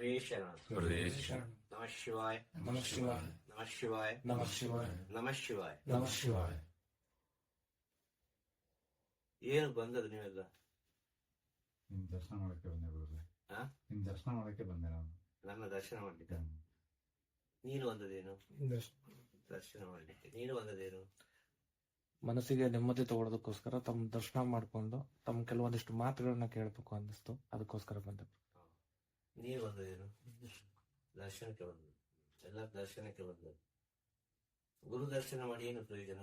ಸರ್ವೇಶನ ಸರ್ವೇಶ ನಮಃ ಶಿವಾಯ ನಮಃ ಶಿವಾಯ ನಮಃ ಶಿವಾಯ ನಮಃ ಶಿವಾಯ ನಮಃ ಶಿವಾಯ ನಮಃ ಶಿವಾಯ ಏನು ಬಂದದ್ದು ನೀವೆಲ್ಲ? ನಿಮ್ ದರ್ಶನ ಮಾಡಕ್ಕೆ ಬಂದೆ ಗುರುಗಳೇ ಆ? ನಿಮ್ ದರ್ಶನ ಮಾಡಕ್ಕೆ ಬಂದೆ ನಾನು. ನನ್ನ ದರ್ಶನ ಮಾಡ್ಲಿಕ್ಕೆ. ನೀನು ಬಂದದೇನು ದರ್ಶನ. ಮಾಡ್ಲಿಕ್ಕೆ. ನೀನು ಬಂದದೇನು ಮನಸ್ಸಿಗೆ ನೆಮ್ಮದಿ ತಗೊಳ್ಳೋದಕ್ಕೋಸ್ಕರ ತಮ್ಮ ದರ್ಶನ ಮಾಡ್ಕೊಂಡು ತಮ್ಮ ಕೆಲವೊಂದಿಷ್ಟು ಮಾತುಗಳನ್ನ ಕೇಳಬೇಕು ಅನ್ನಿಸ್ತು. ಅದಕ್ಕೋಸ್ಕರ ಬಂದೆ ನೀನು ಬಂದದೇನು? ದರ್ಶನಕ್ಕೆ ಬಂದದ್ದು. ಎಲ್ಲ ದರ್ಶನಕ್ಕೆ ಬಂದದ್ದು. ಗುರು ದರ್ಶನ ಮಾಡಿ ಏನು ಪ್ರಯೋಜನ?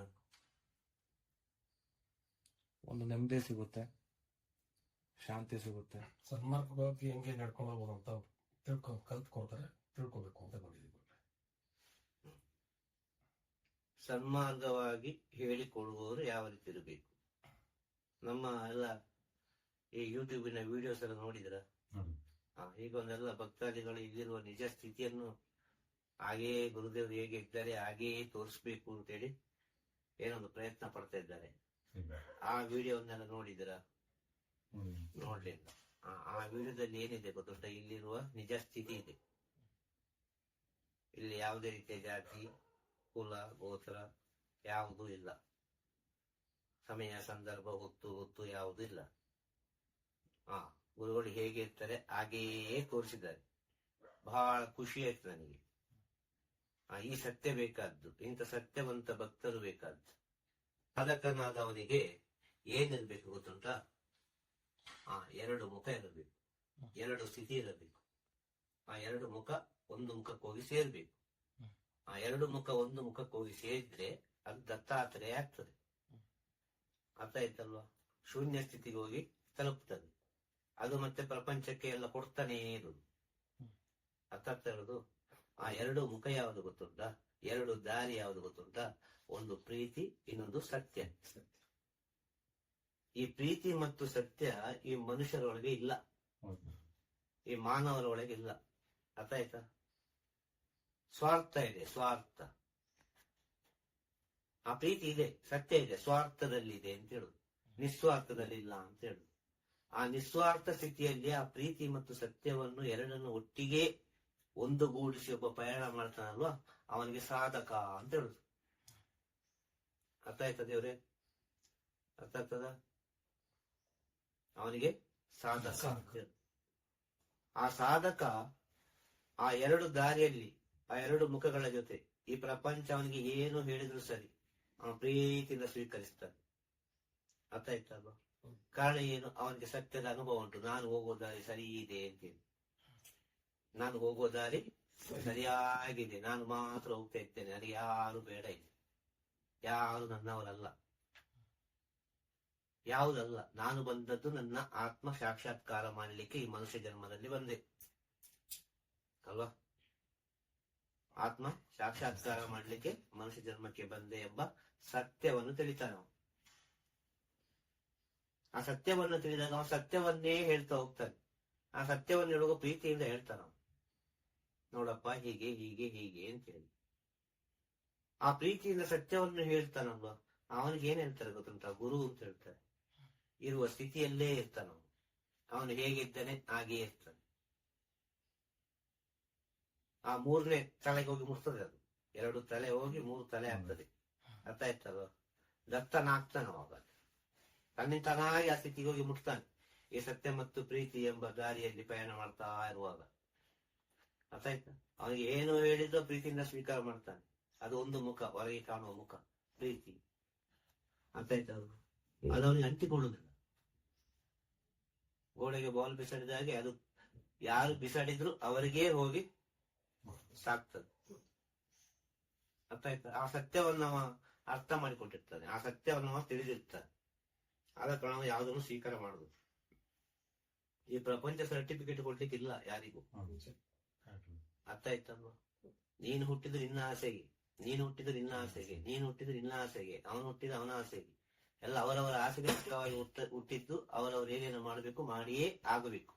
ಒಂದು ನೆಮ್ಮದಿ ಸಿಗುತ್ತೆ ಶಾಂತಿ ಸಿಗುತ್ತೆ. ಸನ್ಮಾರ್ಗವಾಗಿ ಹೆಂಗೆ ನಡ್ಕೊಂಡು ಹೋಗೋದು ಅಂತ ತಿಳ್ಕೊ ಕಲ್ತ್ಕೊಡ್ತಾರೆ ತಿಳ್ಕೊಬೇಕು ಅಂತ ಬಂದಿದ್ದೀವಿ ಸನ್ಮಾರ್ಗವಾಗಿ ಹೇಳಿಕೊಡುವವರು ಯಾವ ರೀತಿ ಇರಬೇಕು? ನಮ್ಮ ಎಲ್ಲ ಈ ಯೂಟ್ಯೂಬಿನ ವಿಡಿಯೋಸ್ ಎಲ್ಲ ನೋಡಿದ್ರ ಒಂದೆಲ್ಲ ಭಕ್ತಾದಿಗಳು ಇಲ್ಲಿರುವ ನಿಜ ಸ್ಥಿತಿಯನ್ನು ಹಾಗೆಯೇ ಗುರುದೇವರು ಹೇಗೆ ಇದ್ದಾರೆ ಹಾಗೆಯೇ ತೋರಿಸ್ಬೇಕು ಅಂತೇಳಿ ಏನೊಂದು ಪ್ರಯತ್ನ ಪಡ್ತಾ ಇದ್ದಾರೆ. ಆ ವಿಡಿಯೋವನ್ನೆಲ್ಲ ನೋಡಿದಿರ ನೋಡ್ಲಿ ನೋಡ್ಲಿಲ್ಲ ಆ, ಆ ವಿಡಿಯೋದಲ್ಲಿ ಏನಿದೆ ಗೊತ್ತುಂಟ? ಇಲ್ಲಿರುವ ನಿಜ ಸ್ಥಿತಿ ಇದೆ. ಇಲ್ಲಿ ಯಾವುದೇ ರೀತಿಯ ಜಾತಿ ಕುಲ ಗೋತ್ರ ಯಾವುದೂ ಇಲ್ಲ. ಸಮಯ ಸಂದರ್ಭ ಹೊತ್ತು ಹೊತ್ತು ಯಾವುದೂ ಇಲ್ಲ. ಹಾ ಗುರುಗಳು ಹೇಗೆ ಇರ್ತಾರೆ ಹಾಗೆಯೇ ತೋರಿಸಿದ್ದಾರೆ. ಬಹಳ ಖುಷಿ ಆಯ್ತು ನನಗೆ. ಈ ಸತ್ಯ ಬೇಕಾದ್ದು, ಇಂಥ ಸತ್ಯವಂತ ಭಕ್ತರು ಬೇಕಾದ್ದು. ಸಾಧಕನಾದವನಿಗೆ ಏನಿರ್ಬೇಕು ಗೊತ್ತುಂಟ? ಆ, ಎರಡು ಮುಖ ಇರಬೇಕು. ಎರಡು ಸ್ಥಿತಿ ಇರಬೇಕು. ಆ ಎರಡು ಮುಖ ಒಂದು ಮುಖಕ್ಕೆ ಹೋಗಿ ಸೇರ್ಬೇಕು. ಆ ಎರಡು ಮುಖ ಒಂದು ಮುಖಕ್ಕೆ ಹೋಗಿ ಸೇರಿದ್ರೆ ಅದು ದತ್ತಾತ್ರೇಯ ಆಗ್ತದೆ. ಅರ್ಥ ಆಯ್ತಲ್ವಾ? ಶೂನ್ಯ ಸ್ಥಿತಿಗೆ ಹೋಗಿ ತಲುಪ್ತದೆ. ಅದು ಮತ್ತೆ ಪ್ರಪಂಚಕ್ಕೆ ಎಲ್ಲ ಕೊಡ್ತಾನೇ ಇರುದು ಅರ್ಥ ಇರೋದು ಆ ಎರಡು ಮುಖ ಯಾವುದು ಗೊತ್ತುಂಟ? ಎರಡು ದಾರಿ ಯಾವುದು ಗೊತ್ತುಂಟ? ಒಂದು ಪ್ರೀತಿ ಇನ್ನೊಂದು ಸತ್ಯ. ಈ ಪ್ರೀತಿ ಮತ್ತು ಸತ್ಯ ಈ ಮನುಷ್ಯರೊಳಗೆ ಇಲ್ಲ. ಈ ಮಾನವರ ಒಳಗೆ ಇಲ್ಲ. ಅರ್ಥ ಆಯ್ತಾ? ಸ್ವಾರ್ಥ ಇದೆ ಸ್ವಾರ್ಥ. ಆ ಪ್ರೀತಿ ಇದೆ ಸತ್ಯ ಇದೆ ಸ್ವಾರ್ಥದಲ್ಲಿದೆ ಅಂತ ಹೇಳುದು. ನಿಸ್ವಾರ್ಥದಲ್ಲಿ ಇಲ್ಲ ಅಂತ ಹೇಳುದು. ಆ ನಿಸ್ವಾರ್ಥ ಸ್ಥಿತಿಯಲ್ಲಿ ಆ ಪ್ರೀತಿ ಮತ್ತು ಸತ್ಯವನ್ನು ಎರಡನ್ನು ಒಟ್ಟಿಗೆ ಒಂದುಗೂಡಿಸಿ ಒಬ್ಬ ಪ್ರಯಾಣ ಮಾಡ್ತಾನಲ್ವಾ? ಅವನಿಗೆ ಸಾಧಕ ಅಂತ ಹೇಳುದು. ಅರ್ಥ ಆಯ್ತಾ ದೇವ್ರೆ? ಅರ್ಥ ಆಗ್ತದ? ಅವನಿಗೆ ಸಾಧಕ. ಆ ಸಾಧಕ ಆ ಎರಡು ದಾರಿಯಲ್ಲಿ ಆ ಎರಡು ಮುಖಗಳ ಜೊತೆ ಈ ಪ್ರಪಂಚ ಅವನಿಗೆ ಏನು ಹೇಳಿದ್ರು ಸರಿ ಅವನ ಪ್ರೀತಿಯಿಂದ ಸ್ವೀಕರಿಸ್ತಾನೆ. ಅರ್ಥ ಆಯ್ತಲ್ವಾ ಕಾರಣ ಏನು ಅವನಿಗೆ ಸತ್ಯದ ಅನುಭವ ಉಂಟು. ನಾನು ಹೋಗೋ ದಾರಿ ಸರಿ ಇದೆ ಅಂತೇಳಿ ನಾನು ಹೋಗೋ ದಾರಿ ಸರಿಯಾಗಿದೆ. ನಾನು ಮಾತ್ರ ಹೋಗ್ತಾ ಇರ್ತೇನೆ. ನನಗೆ ಯಾರು ಬೇಡ ಇದೆ ಯಾರು ನನ್ನವರಲ್ಲ. ಯಾವುದಲ್ಲ. ನಾನು ಬಂದದ್ದು ನನ್ನ ಆತ್ಮ ಸಾಕ್ಷಾತ್ಕಾರ ಮಾಡಲಿಕ್ಕೆ ಈ ಮನುಷ್ಯ ಜನ್ಮದಲ್ಲಿ ಬಂದೆ. ಅಲ್ವಾ? ಆತ್ಮ ಸಾಕ್ಷಾತ್ಕಾರ ಮಾಡಲಿಕ್ಕೆ ಮನುಷ್ಯ ಜನ್ಮಕ್ಕೆ ಬಂದೆ ಎಂಬ ಸತ್ಯವನ್ನು ತಿಳಿತಾನೆ ಆ ಸತ್ಯವನ್ನು ತಿಳಿದಾಗ ಅವನು ಸತ್ಯವನ್ನೇ ಹೇಳ್ತಾ ಹೋಗ್ತಾನೆ. ಆ ಸತ್ಯವನ್ನು ಹೇಳುವ ಪ್ರೀತಿಯಿಂದ ಹೇಳ್ತಾನ ನೋಡಪ್ಪ ಹೀಗೆ ಹೀಗೆ ಹೀಗೆ ಅಂತ ಹೇಳಿ. ಆ ಪ್ರೀತಿಯಿಂದ ಸತ್ಯವನ್ನು ಹೇಳ್ತಾನಲ್ವ? ಅವನಿಗೆ ಏನ್ ಹೇಳ್ತಾರೆ ಗೊತ್ತುಂಟ? ಗುರು ಅಂತ ಹೇಳ್ತಾರೆ. ಇರುವ ಸ್ಥಿತಿಯಲ್ಲೇ ಇರ್ತಾನ ಅವನು. ಅವನು ಹೇಗಿದ್ದಾನೆ ಹಾಗೇ ಇರ್ತಾನೆ. ಆ ಮೂರನೇ ತಲೆಗೆ ಹೋಗಿ ಮುಟ್ತದೆ ಅದು. ಎರಡು ತಲೆ ಹೋಗಿ ಮೂರು ತಲೆ ಆಗ್ತದೆ. ಅರ್ಥ ಆಯ್ತಲ್ವ? ದತ್ತನಾಗ್ತಾನ ಅವಾಗ. ತನ್ನಿಂದ ತಾನಾಗಿ ಆ ಸ್ಥಿತಿಗೆ ಹೋಗಿ ಮುಟ್ತಾನೆ. ಈ ಸತ್ಯ ಮತ್ತು ಪ್ರೀತಿ ಎಂಬ ದಾರಿಯಲ್ಲಿ ಪ್ರಯಾಣ ಮಾಡ್ತಾ ಇರುವಾಗ. ಅರ್ಥ ಅವನಿಗೆ ಏನು ಹೇಳಿದ್ರು ಪ್ರೀತಿಯಿಂದ ಸ್ವೀಕಾರ ಮಾಡ್ತಾನೆ. ಅದು ಒಂದು ಮುಖ, ಹೊರಗೆ ಕಾಣುವ ಮುಖ, ಪ್ರೀತಿ. ಅರ್ಥ ಅದು? ಅವನಿಗೆ ಅಂಟಿಕೊಳ್ಳುವುದಿಲ್ಲ. ಗೋಡೆಗೆ ಬಾಲ್ ಬಿಸಾಡಿದ ಹಾಗೆ ಅದು ಯಾರು ಬಿಸಾಡಿದ್ರು ಅವರಿಗೇ ಹೋಗಿ ಸಾಕ್ತದೆ. ಅರ್ಥ ಆಯ್ತಾ ಆ ಸತ್ಯವನ್ನು ಅರ್ಥ ಮಾಡಿಕೊಂಡಿರ್ತಾನೆ. ಆ ಸತ್ಯವನ್ನು ತಿಳಿದಿರ್ತಾನೆ. ಆದ ಕಾರಣ ಯಾವ್ದನ್ನು ಸ್ವೀಕಾರ ಮಾಡುದು. ಈ ಪ್ರಪಂಚ ಸರ್ಟಿಫಿಕೇಟ್ ಕೊಡ್ಲಿಕ್ಕಿಲ್ಲ ಯಾರಿಗೂ. ಅರ್ಥ ಆಯ್ತಲ್ವಾ ನೀನು ಹುಟ್ಟಿದ್ರೆ ನಿನ್ನ ಆಸೆಗೆ ನೀನು ಹುಟ್ಟಿದ್ರೆ ನಿನ್ನ ಆಸೆಗೆ ನೀನು ಹುಟ್ಟಿದ್ರೆ ನಿನ್ನ ಆಸೆಗೆ ಅವನು ಹುಟ್ಟಿದ ಅವನ ಆಸೆಗೆ. ಎಲ್ಲ ಅವರವರ ಆಸೆಗೆ ಹುಟ್ಟಿದ್ದು ಅವರವರು ಏನೇನು ಮಾಡಬೇಕು ಮಾಡಿಯೇ ಆಗಬೇಕು.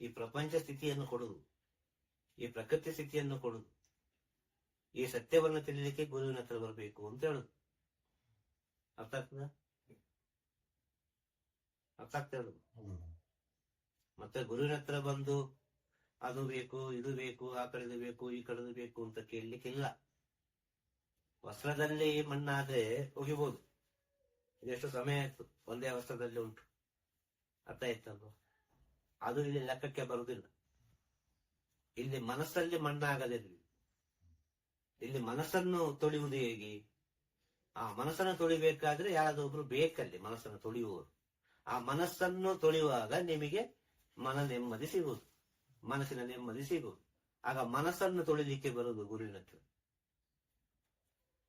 ಈ ಪ್ರಪಂಚ ಸ್ಥಿತಿಯನ್ನು ಕೊಡುದು. ಈ ಪ್ರಕೃತಿ ಸ್ಥಿತಿಯನ್ನು ಕೊಡುದು. ಈ ಸತ್ಯವನ್ನು ತಿಳಿಲಿಕ್ಕೆ ಗುರುವಿನ ಹತ್ರ ಬರಬೇಕು ಅಂತ ಹೇಳುದು. ಅರ್ಥ ಆಗ್ತದ? ಅರ್ಥ ಆಗ್ತಾ ಹೇಳುದು ಹೌದು. ಮತ್ತೆ ಗುರುವಿನ ಹತ್ರ ಬಂದು ಅದು ಬೇಕು ಇದು ಬೇಕು ಆ ಕಡೆದು ಬೇಕು ಈ ಕಡೆದು ಬೇಕು ಅಂತ ಕೇಳಲಿಕ್ಕಿಲ್ಲ. ವಸ್ತ್ರದಲ್ಲಿ ಮಣ್ಣಾದ್ರೆ ಒಗಿಬಹುದು ಇದೆಷ್ಟು ಸಮಯ ಆಯ್ತು? ಒಂದೇ ವಸ್ತ್ರದಲ್ಲಿ ಉಂಟು. ಅರ್ಥ ಆಯ್ತಲ್ವ ಅದು? ಇಲ್ಲಿ ಲೆಕ್ಕಕ್ಕೆ ಬರುವುದಿಲ್ಲ. ಇಲ್ಲಿ ಮನಸ್ಸಲ್ಲಿ ಮಣ್ಣಾಗದಿರಲಿ. ಇಲ್ಲಿ ಮನಸ್ಸನ್ನು ತೊಳೆಯುವುದು ಹೇಗೆ? ಆ ಮನಸ್ಸನ್ನು ತೊಳಿಬೇಕಾದ್ರೆ ಯಾರಾದೊಬ್ರು ಬೇಕಲ್ಲಿ ಮನಸ್ಸನ್ನು ತೊಳೆಯುವವರು. ಆ ಮನಸ್ಸನ್ನು ತೊಳೆಯುವಾಗ ನಿಮಗೆ ಮನ ನೆಮ್ಮದಿ ಸಿಗುವುದು. ಮನಸ್ಸಿನ ನೆಮ್ಮದಿ ಸಿಗುವುದು. ಆಗ ಮನಸ್ಸನ್ನು ತೊಳಿಲಿಕ್ಕೆ ಬರುವುದು ಗುರುವಿನ